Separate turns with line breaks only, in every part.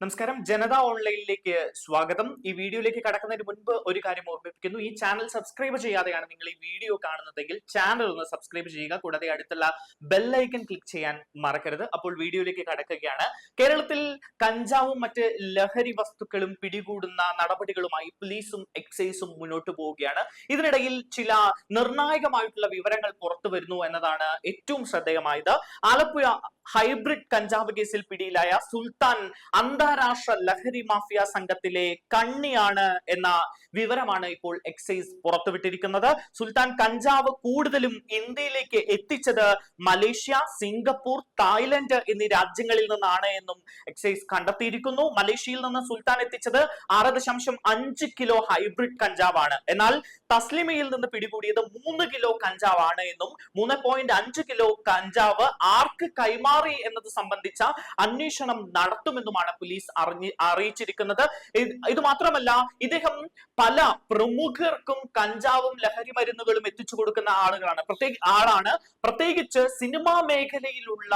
നമസ്കാരം. ജനത ഓൺലൈനിലേക്ക് സ്വാഗതം. ഈ വീഡിയോയിലേക്ക് കടക്കുന്നതിന് മുൻപ് ഒരു കാര്യം ഓർമ്മിപ്പിക്കുന്നു. ഈ ചാനൽ സബ്സ്ക്രൈബ് ചെയ്യാതെയാണ് നിങ്ങൾ ഈ വീഡിയോ കാണുന്നതെങ്കിൽ ചാനൽ ഒന്ന് സബ്സ്ക്രൈബ് ചെയ്യുക. കൂടാതെ അടുത്തുള്ള ബെല്ലൈക്കൺ ക്ലിക്ക് ചെയ്യാൻ മറക്കരുത്. അപ്പോൾ വീഡിയോയിലേക്ക് കടക്കുകയാണ്. കേരളത്തിൽ കഞ്ചാവും മറ്റ് ലഹരി വസ്തുക്കളും പിടികൂടുന്ന നടപടികളുമായി പോലീസും എക്സൈസും മുന്നോട്ട് പോവുകയാണ്. ഇതിനിടയിൽ ചില നിർണായകമായിട്ടുള്ള വിവരങ്ങൾ പുറത്തു വരുന്നു എന്നതാണ് ഏറ്റവും ശ്രദ്ധേയമായത്. ആലപ്പുഴ ഹൈബ്രിഡ് കഞ്ചാവ് കേസിൽ പിടിയിലായ സുൽത്താൻ അന്താരാഷ്ട്ര ലഹരി മാഫിയ സംഘത്തിലെ കണ്ണിയാണ് എന്ന വിവരമാണ് ഇപ്പോൾ എക്സൈസ് പുറത്തുവിട്ടിരിക്കുന്നത്. സുൽത്താൻ കഞ്ചാവ് കൂടുതലും ഇന്ത്യയിലേക്ക് എത്തിച്ചത് മലേഷ്യ സിംഗപ്പൂർ തായ്ലൻഡ് എന്നീ രാജ്യങ്ങളിൽ നിന്നാണ് എന്നും എക്സൈസ് കണ്ടെത്തിയിരിക്കുന്നു. മലേഷ്യയിൽ നിന്ന് സുൽത്താൻ എത്തിച്ചത് ആറ് ദശാംശം അഞ്ച് കിലോ ഹൈബ്രിഡ് കഞ്ചാവാണ്. എന്നാൽ തസ്ലിമയിൽ നിന്ന് പിടികൂടിയത് മൂന്ന് കിലോ കഞ്ചാവാണ് എന്നും മൂന്ന് പോയിന്റ് അഞ്ച് കിലോ കഞ്ചാവ് ആർക്ക് കൈമാറി എന്നത് സംബന്ധിച്ച അന്വേഷണം നടത്തുമെന്നുമാണ് പോലീസ് അറിഞ്ഞി അറിയിച്ചിരിക്കുന്നത്. ഇത് മാത്രമല്ല ഇദ്ദേഹം പല പ്രമുഖർക്കും കഞ്ചാവും ലഹരി മരുന്നുകളും എത്തിച്ചു കൊടുക്കുന്ന ആളുകളാണ്. പ്രത്യേക ആളാണ്. പ്രത്യേകിച്ച് സിനിമാ മേഖലയിലുള്ള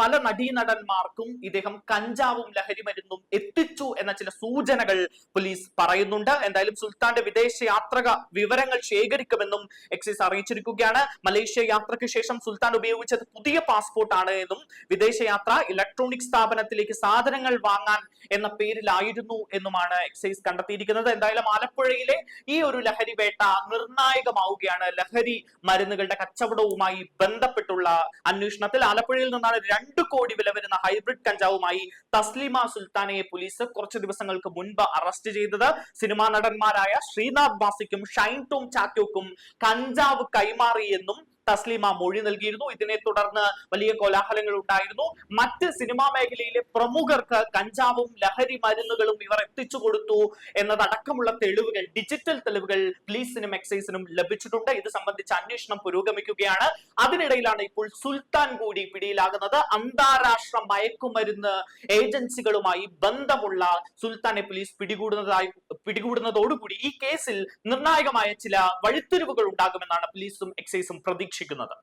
പല നടീനടന്മാർക്കും ഇദ്ദേഹം കഞ്ചാവും ലഹരി മരുന്നും എത്തിച്ചു എന്ന ചില സൂചനകൾ പോലീസ് പറയുന്നുണ്ട്. എന്തായാലും സുൽത്താന്റെ വിദേശ യാത്രക വിവരങ്ങൾ ശേഖരിക്കുമെന്നും എക്സൈസ് അറിയിച്ചിരിക്കുകയാണ്. മലേഷ്യ യാത്രയ്ക്ക് ശേഷം സുൽത്താൻ ഉപയോഗിച്ചത് പുതിയ പാസ്പോർട്ട് ആണ് എന്നും വിദേശയാത്ര ഇലക്ട്രോണിക് സ്ഥാപനത്തിലേക്ക് സാധനങ്ങൾ വാങ്ങാൻ എന്ന പേരിലായിരുന്നു എന്നുമാണ് എക്സൈസ് കണ്ടെത്തിയിരിക്കുന്നത്. എന്തായാലും ആലപ്പുഴയിലെ ഈ ഒരു ലഹരി വേട്ട നിർണായകമാവുകയാണ്. ലഹരി മരുന്നുകളുടെ കച്ചവടവുമായി ബന്ധപ്പെട്ടുള്ള അന്വേഷണത്തിൽ ആലപ്പുഴയിൽ നിന്നാണ് രണ്ട് കോടി വില വരുന്ന ഹൈബ്രിഡ് കഞ്ചാവുമായി തസ്ലിമ സുൽത്താനയെ പോലീസ് കുറച്ച് ദിവസങ്ങൾക്ക് മുൻപ് അറസ്റ്റ് ചെയ്തത്. സിനിമാ നടന്മാരായ ശ്രീനാഥ് ബാസിക്കും ഷൈൻ ടോം ചാക്കോക്കും കഞ്ചാവ് കൈമാറിയെന്നും തസ്ലിമ മൊഴി നൽകിയിരുന്നു. ഇതിനെ തുടർന്ന് വലിയ കോലാഹലങ്ങൾ ഉണ്ടായിരുന്നു. മറ്റ് സിനിമാ മേഖലയിലെ പ്രമുഖർക്ക് കഞ്ചാവും ലഹരി മരുന്നുകളും ഇവർ എത്തിച്ചു കൊടുത്തു എന്നതടക്കമുള്ള തെളിവുകൾ ഡിജിറ്റൽ തെളിവുകൾ പോലീസിനും എക്സൈസിനും ലഭിച്ചിട്ടുണ്ട്. ഇത് സംബന്ധിച്ച് അന്വേഷണം പുരോഗമിക്കുകയാണ്. അതിനിടയിലാണ് ഇപ്പോൾ സുൽത്താൻ കൂടി പിടിയിലാകുന്നത്. അന്താരാഷ്ട്ര മയക്കുമരുന്ന് ഏജൻസികളുമായി ബന്ധമുള്ള സുൽത്താനെ പോലീസ് പിടികൂടുന്നതായി പിടികൂടുന്നതോടുകൂടി ഈ കേസിൽ നിർണായകമായ ചില വഴിത്തിരിവുകൾ ഉണ്ടാകുമെന്നാണ് പോലീസും എക്സൈസും പ്രതീക്ഷിക്കുന്നത്